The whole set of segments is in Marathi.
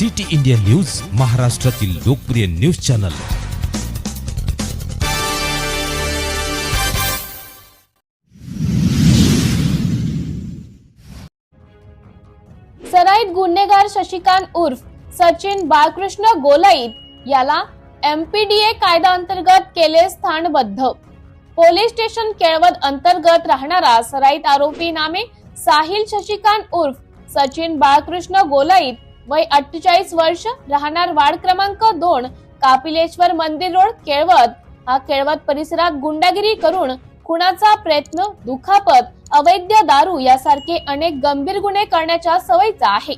सिटी इंडिया न्यूज महाराष्ट्रातील लोकप्रिय न्यूज चॅनल. सराईत गुन्हेगार शशिकांत उर्फ सचिन बाळकृष्ण गोलाईत याला एमपीडीए कायदा अंतर्गत केले स्थानबद्ध. पोलीस स्टेशन केळवद अंतर्गत राहणारा सराईत आरोपी नामे साहिल शशिकांत उर्फ सचिन बाळकृष्ण गोलाईत वय अठ्ठेचाळीस वर्ष राहणार वार्ड क्रमांक दोन कापिलेश्वर मंदिर रोड केळवत हा केळवत परिसरात गुंडागिरी करून खुनाचा प्रयत्न दुखापत अवैध दारू यासारखे अनेक गंभीर गुन्हे करण्याच्या सवयीचा आहे.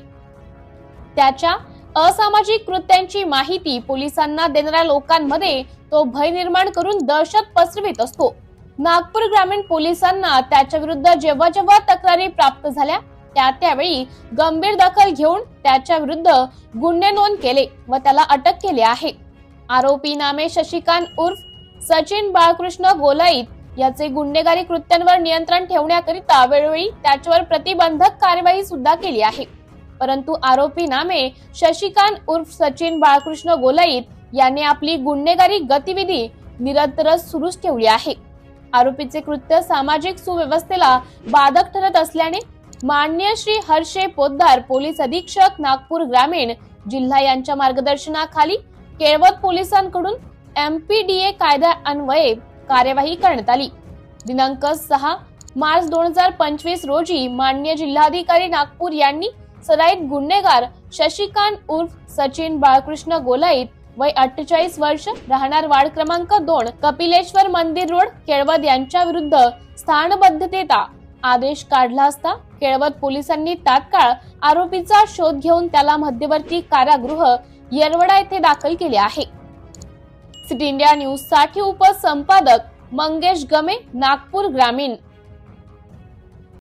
त्याच्या असामाजिक कृत्यांची माहिती पोलिसांना देणाऱ्या लोकांमध्ये तो भय निर्माण करून दहशत पसरवित असतो. नागपूर ग्रामीण पोलिसांना त्याच्या विरुद्ध जेव्हा जेव्हा तक्रारी प्राप्त झाल्या त्या त्यावेळी गंभीर दखल घेऊन त्याच्या विरुद्ध गुन्हे नोंद केले व त्याला अटक केली आहे. आरोपी नामे शशिकांत उर्फ सचिन बाळकृष्ण गोलाईत याचे गुन्हेगारी कृत्यांवर नियंत्रण ठेवण्याकरिता वेळोवेळी त्याच्यावर प्रतिबंधक कार्यवाही सुद्धा केली आहे. परंतु आरोपी नामे शशिकांत उर्फ सचिन बाळकृष्ण गोलाईत याने आपली गुन्हेगारी गतिविधी निरंतर सुरूच ठेवली आहे. आरोपीचे कृत्य सामाजिक सुव्यवस्थेला बाधक ठरत असल्याने मान्य श्री हर्षे पोद्दार पोलीस अधीक्षक नागपूर ग्रामीण जिल्हा यांच्या मार्गदर्शनाखाली केळवत पोलिसांकडून एमपीडीए कायदा अन्वये कार्यवाही करण्यात आली. दिनांक सहा मार्च दोन हजार पंचवीस रोजी मान्य जिल्हाधिकारी नागपूर यांनी सराईत गुन्हेगार शशिकांत उर्फ सचिन बाळकृष्ण गोलाईत वय अठ्ठेचाळीस वर्ष राहणार वार्ड क्रमांक दोन कपिलेश्वर मंदिर रोड केळवद यांच्या विरुद्ध स्थानबद्धतेचा आदेश काढला असता केळवत पोलिसांनी तात्काळ आरोपीचा शोध घेऊन त्याला मध्यवर्ती कारागृह येरवडा येथे दाखल केले आहे. सिटी इंडिया न्यूजसाठी उपसंपादक मंगेश गमे नागपूर ग्रामीण.